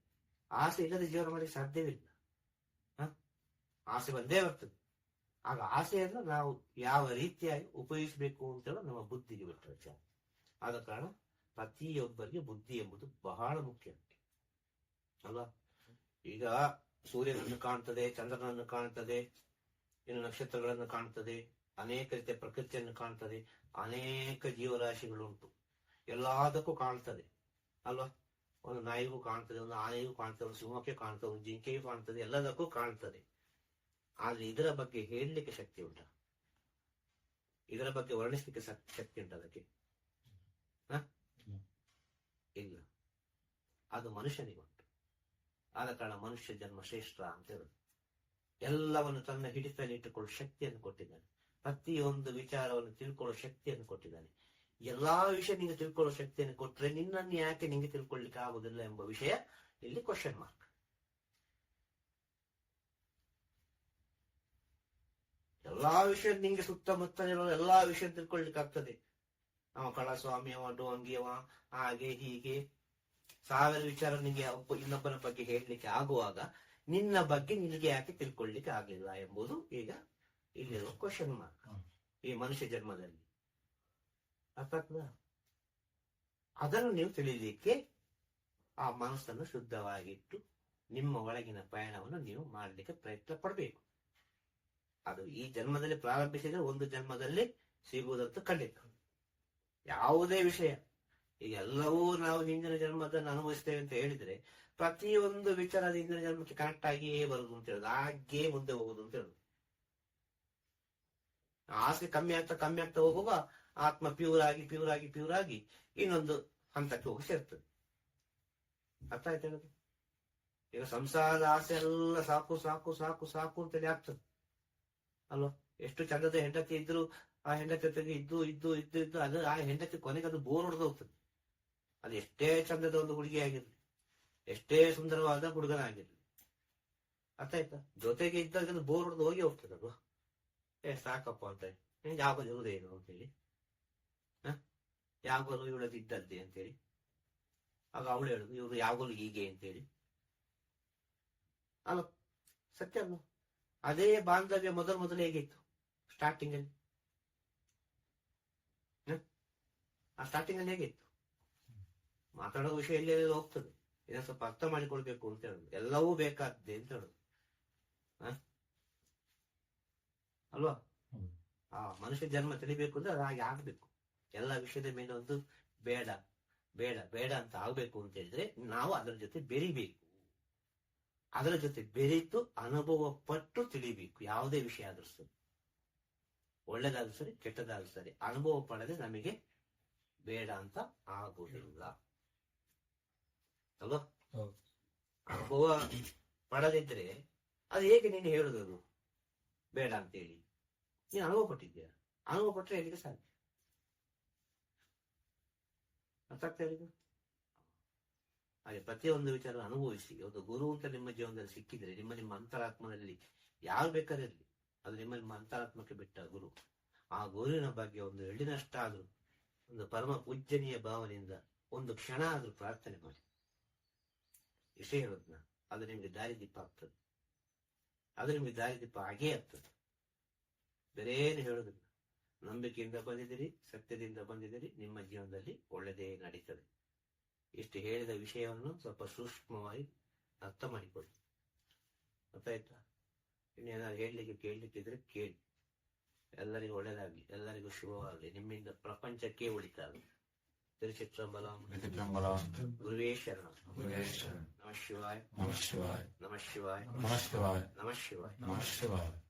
ಆಸೆ ಇಲ್ಲದೆ ಜೀವನ ಮಾಡಲಿಕ್ಕೆ ಸಾಧ್ಯವಿಲ್ಲ? ಆಸೆ ಬಂದೇ ಬರ್ತದೆ. ಆಗ ಆಸೆಯನ್ನು ನಾವು ಯಾವ ರೀತಿಯಾಗಿ ಉಪಯೋಗಿಸಬೇಕು ಅಂತೇಳಿ ನಮ್ಮ ಬುದ್ಧಿಗೆ ಬಿಟ್ಟರೆ ವಿಚಾರ. ಆದ ಕಾರಣ ಪ್ರತಿಯೊಬ್ಬರಿಗೆ ಬುದ್ಧಿ ಎಂಬುದು ಬಹಳ ಮುಖ್ಯ. ಅಲ್ವಾ? ಈಗ ಸೂರ್ಯನನ್ನು ಕಾಣ್ತದೆ, ಚಂದ್ರನನ್ನು ಕಾಣ್ತದೆ, ಇನ್ನು ನಕ್ಷತ್ರಗಳನ್ನು ಕಾಣ್ತದೆ ಅನೇಕ ರೀತಿಯ ಪ್ರಕೃತಿಯನ್ನು ಕಾಣ್ತದೆ, ಅನೇಕ ಜೀವರಾಶಿಗಳುಂಟು ಎಲ್ಲದಕ್ಕೂ ಕಾಣ್ತದೆ, ಅಲ್ವಾ? ಒಂದು ನಾಯಿಗೂ ಕಾಣ್ತದೆ, ಒಂದು ಆನೆಗೂ ಕಾಣ್ತದೆ, ಒಂದು ಸಿಂಹಕ್ಕೆ ಕಾಣ್ತದೆ, ಒಂದು ಜಿಂಕೆಗೆ ಕಾಣ್ತದೆ, ಎಲ್ಲದಕ್ಕೂ ಕಾಣ್ತದೆ. ಆದ್ರೆ ಇದರ ಬಗ್ಗೆ ಹೇಳಲಿಕ್ಕೆ ಶಕ್ತಿ ಉಂಟ. ಇದರ ಬಗ್ಗೆ ವರ್ಣಿಸ್ಲಿಕ್ಕೆ ಶಕ್ತಿ ಉಂಟ ಅದಕ್ಕೆ? ಇಲ್ಲ. ಅದು ಮನುಷ್ಯನಿಗುಂಟು. ಆದ ಕಾರಣ ಮನುಷ್ಯ ಜನ್ಮ ಶ್ರೇಷ್ಠ ಅಂತ ಹೇಳುದು. ಎಲ್ಲವನ್ನು ತನ್ನ ಹಿಡಿತದಲ್ಲಿ ಇಟ್ಟುಕೊಳ್ಳುವ ಶಕ್ತಿಯನ್ನು ಕೊಟ್ಟಿದ್ದಾನೆ. ಪ್ರತಿಯೊಂದು ವಿಚಾರವನ್ನು ತಿಳ್ಕೊಳ್ಳೋ ಶಕ್ತಿಯನ್ನು ಕೊಟ್ಟಿದ್ದಾನೆ. ಎಲ್ಲಾ ವಿಷಯ ನಿಂಗೆ ತಿಳ್ಕೊಳ್ಳೋ ಶಕ್ತಿಯನ್ನು ಕೊಟ್ರೆ ನಿನ್ನನ್ನು ಯಾಕೆ ನಿಂಗೆ ತಿಳ್ಕೊಳ್ಳಿಕ್ಕೆ ಆಗುದಿಲ್ಲ ಎಂಬ ವಿಷಯ ಇಲ್ಲಿ ಕ್ವಶನ್ ಮಾರ್ಕ್ ಎಲ್ಲಾ ವಿಷಯ ನಿಂಗೆ ಸುತ್ತಮುತ್ತ ಎಲ್ಲಾ ವಿಷಯ ತಿಳ್ಕೊಳ್ಲಿಕ್ಕೆ ಆಗ್ತದೆ. ಅವ ಕಳಸ್ವಾಮಿ ಅವ ಡೋಂಗಿ ಅವ ಹಾಗೆ ಹೀಗೆ. ಸಾವಿರ ವಿಚಾರ ಒಬ್ಬ, ಇನ್ನೊಬ್ಬನ ಬಗ್ಗೆ ಹೇಳಲಿಕ್ಕೆ ಆಗುವಾಗ ನಿನ್ನ ಬಗ್ಗೆ ನಿನಗೆ ಯಾಕೆ ತಿಳ್ಕೊಳ್ಳಿಕ್ಕೆ ಆಗಲಿಲ್ಲ ಎಂಬುದು ಈಗ ಇಲ್ಲಿರುವ ಕ್ವಶನ್ ಮಾರ್ಕ್ ಈ ಮನುಷ್ಯ ಜನ್ಮದಲ್ಲಿ. ಅರ್ಥ ಆಗ್ತದಾ? ಅದನ್ನು ನೀವು ತಿಳಿಲಿಕ್ಕೆ ಆ ಮನಸ್ಸನ್ನು ಶುದ್ಧವಾಗಿಟ್ಟು ನಿಮ್ಮ ಒಳಗಿನ ಪಯಣವನ್ನು ನೀವು ಮಾಡಲಿಕ್ಕೆ ಪ್ರಯತ್ನ ಪಡಬೇಕು. ಅದು ಈ ಜನ್ಮದಲ್ಲಿ ಪ್ರಾರಂಭಿಸಿದ್ರೆ ಒಂದು ಜನ್ಮದಲ್ಲಿ ಸಿಗುವುದಂತ ಖಂಡಿತ. ಯಾವುದೇ ವಿಷಯ. ಎಲ್ಲವೂ ನಾವು ಹಿಂದಿನ ಜನ್ಮದನ್ನು ಅನುಭವಿಸ್ತೇವೆ ಅಂತ ಹೇಳಿದ್ರೆ ಪ್ರತಿಯೊಂದು ವಿಚಾರ ಹಿಂದಿನ ಜನ್ಮಕ್ಕೆ ಕನೆಕ್ಟ್ ಆಗಿಯೇ ಬರುದು ಅಂತ ಹೇಳುದು. ಹಾಗೆ ಮುಂದೆ ಹೋಗುದು ಅಂತ ಹೇಳುದು. ಆಸೆ ಕಮ್ಮಿ ಆಗ್ತಾ ಕಮ್ಮಿ ಆಗ್ತಾ ಹೋಗುವ ಆತ್ಮ ಪ್ಯೂರ್ ಆಗಿ ಪ್ಯೂರ್ ಆಗಿ ಪ್ಯೂರ್ ಆಗಿ ಇನ್ನೊಂದು ಹಂತಕ್ಕೆ ಹೋಗಿ ಸೇರ್ತದೆ. ಅರ್ಥ ಆಯ್ತು ಈಗ ಸಂಸಾರದ ಆಸೆ ಎಲ್ಲ ಸಾಕು ಸಾಕು ಸಾಕು ಸಾಕು ಅಂತೇಳಿ ಆಗ್ತದೆ. ಅಲ್ವಾ? ಎಷ್ಟು ಚಂದದ ಹೆಂಡತಿ ಇದ್ರು ಆ ಹೆಂಡತಿ ಜೊತೆಗೆ ಇದ್ದು ಇದ್ದು ಇದ್ದು ಇದ್ದು, ಅದು ಆ ಹೆಂಡತಿ ಕೊನೆಗೆ ಅದು ಬೋರ್ ಹೊಡೆದು ಹೋಗ್ತದೆ. ಅದು ಎಷ್ಟೇ ಚಂದದ ಒಂದು ಹುಡುಗಿ ಆಗಿರ್ಲಿ, ಎಷ್ಟೇ ಸುಂದರವಾದ ಹುಡುಗನಾಗಿರ್ಲಿ. ಅರ್ಥ ಆಯ್ತಾ? ಜೊತೆಗೆ ಇದ್ದಾಗ ಬೋರ್ ಹೊಡೆದು ಹೋಗಿ ಹೋಗ್ತದೆ ಅಲ್ವಾ? ಏ, ಸಾಕಪ್ಪ ಅಂತ ಯಾವಾಗ ಇರುವುದೇನು ಅಂತೇಳಿ ಹ? ಯಾವಾಗಲೂ ಇವಳದು ಅಂತ ಅಂತೇಳಿ ಆಗ ಅವಳು ಹೇಳುದು, ಇವರು ಯಾವಾಗಲೂ ಹೀಗೆ ಅಂತೇಳಿ ಅಲ್ಲ ಸತ್ಯ ಅಲ್ಲ. ಅದೇ ಬಾಂಧವ್ಯ ಮೊದಲು ಮೊದಲು ಹೇಗಿತ್ತು? ಸ್ಟಾರ್ಟಿಂಗ್ ಅಲ್ಲಿ? ಆ ಸ್ಟಾರ್ಟಿಂಗ್ ಅಲ್ಲಿ ಹೇಗಿತ್ತು? ಮಾತಾಡೋ ವಿಷಯ ಎಲ್ಲಿ ಎಲ್ಲಿ ಹೋಗ್ತದೆ. ಇದನ್ನ ಸ್ವಲ್ಪ ಅರ್ಥ ಮಾಡಿಕೊಳ್ಬೇಕು ಅಂತ ಹೇಳುದು. ಎಲ್ಲವೂ ಬೇಕಾದ್ದೆ ಅಂತ ಹೇಳುದು. ಹ? ಅಲ್ವಾ? ಆ ಮನುಷ್ಯ ಜನ್ಮ ತಿಳಿಬೇಕು ಅಂದ್ರೆ ಅದು ಹಾಗೆ ಆಗ್ಬೇಕು. ಎಲ್ಲ ವಿಷಯದ ಮೇಲೆ ಒಂದು ಬೇಡ ಬೇಡ ಬೇಡ ಅಂತ ಆಗ್ಬೇಕು ಅಂತ ಹೇಳಿದ್ರೆ ನಾವು ಅದರ ಜೊತೆ ಬೆರಿಬೇಕು. ಅದರ ಜೊತೆ ಬೆರೀತು ಅನುಭವ ಪಟ್ಟು ತಿಳಿಬೇಕು ಯಾವುದೇ ವಿಷಯ ಆದ್ರೂ ಸರಿ. ಒಳ್ಳೇದಾದ್ರೂ ಸರಿ ಕೆಟ್ಟದಾದ್ರೂ ಸರಿ. ಅನುಭವ ಪಡೆದ್ರೆ ನಮಗೆ ಬೇಡ ಅಂತ ಆಗುದಿಲ್ಲ ಅಲ್ವಾ. ಅನುಭವ ಪಡದಿದ್ರೆ ಅದು ಹೇಗೆ ನೀನು ಹೇಳುದು ಬೇಡ ಅಂತೇಳಿ. ನೀನು ಅನುಭವ ಕೊಟ್ಟಿದ್ಯಾ ಅನುಭವ ಕೊಟ್ಟರೆ ಹೇಳಿಕೆ ಸಾಧ್ಯ ಅರ್ಥ ಆಗ್ತಾ ಹಾಗೆ ಪ್ರತಿಯೊಂದು ವಿಚಾರ ಅನುಭವಿಸಿ ಒಂದು ಗುರು ಅಂತ ನಿಮ್ಮ ಜೀವನದಲ್ಲಿ ಸಿಕ್ಕಿದ್ರೆ ನಿಮ್ಮ ನಿಮ್ಮ ಅಂತರಾತ್ಮದಲ್ಲಿ ಯಾರು ಬೇಕಾದ್ರೆ ಇರಲಿ ಅದು ನಿಮ್ಮ ನಿಮ್ಮ ಅಂತರಾತ್ಮಕ್ಕೆ ಬಿಟ್ಟ ಗುರು ಆ ಗುರುವಿನ ಬಗ್ಗೆ ಒಂದು ಎಳ್ಳಿನಷ್ಟಾದ್ರೂ ಒಂದು ಪರಮ ಪೂಜ್ಯನೀಯ ಭಾವನೆಯಿಂದ ಒಂದು ಕ್ಷಣ ಆದ್ರೂ ಪ್ರಾರ್ಥನೆ ಮಾಡಿ ವಿಷಯ ಹೇಳೋದ್ನ ಅದು ನಿಮಗೆ ದಾರಿದೀಪ ಆಗ್ತದೆ ಅದು ನಿಮಗೆ ದಾರಿದೀಪ ಆಗೇ ಆಗ್ತದೆ ಬೇರೇನು ಹೇಳೋದಿಲ್ಲ ನಂಬಿಕೆಯಿಂದ ಬಂದಿದ್ದೀರಿ ಸತ್ಯದಿಂದ ಬಂದಿದ್ದೀರಿ ನಿಮ್ಮ ಜೀವನದಲ್ಲಿ ಒಳ್ಳೆಯದೇ ನಡೀತದೆ. ಇಷ್ಟು ಹೇಳಿದ ವಿಷಯವನ್ನು ಸ್ವಲ್ಪ ಸೂಕ್ಷ್ಮವಾಗಿ ಅರ್ಥ ಮಾಡಿಕೊಳ್ಳಿ. ಗೊತ್ತಾಯ್ತಾ? ಇನ್ನೇನಾದ್ರು ಹೇಳಲಿಕ್ಕೆ ಕೇಳಲಿಕ್ಕಿದ್ರೆ ಕೇಳಿ. ಎಲ್ಲರಿಗೂ ಒಳ್ಳೆಯದಾಗಲಿ ಎಲ್ಲರಿಗೂ ಶುಭವಾಗಲಿ. ನಿಮ್ಮಿಂದ ಪ್ರಪಂಚಕ್ಕೆ ಉಳಿತಾಗಲಿ ಗುರುವೇ ಶರಣ. ಗುರುವೇಶ್ವರ ನಮಃ ಶಿವಾಯ್. ನಮಃ ಶಿವಾಯ. ನಮಃ ಶಿವಾಯ. ನಮಃ ಶಿವಾಯ. ನಮಃ ಶಿವಾಯ. ನಮಃ ಶಿವಾಯ.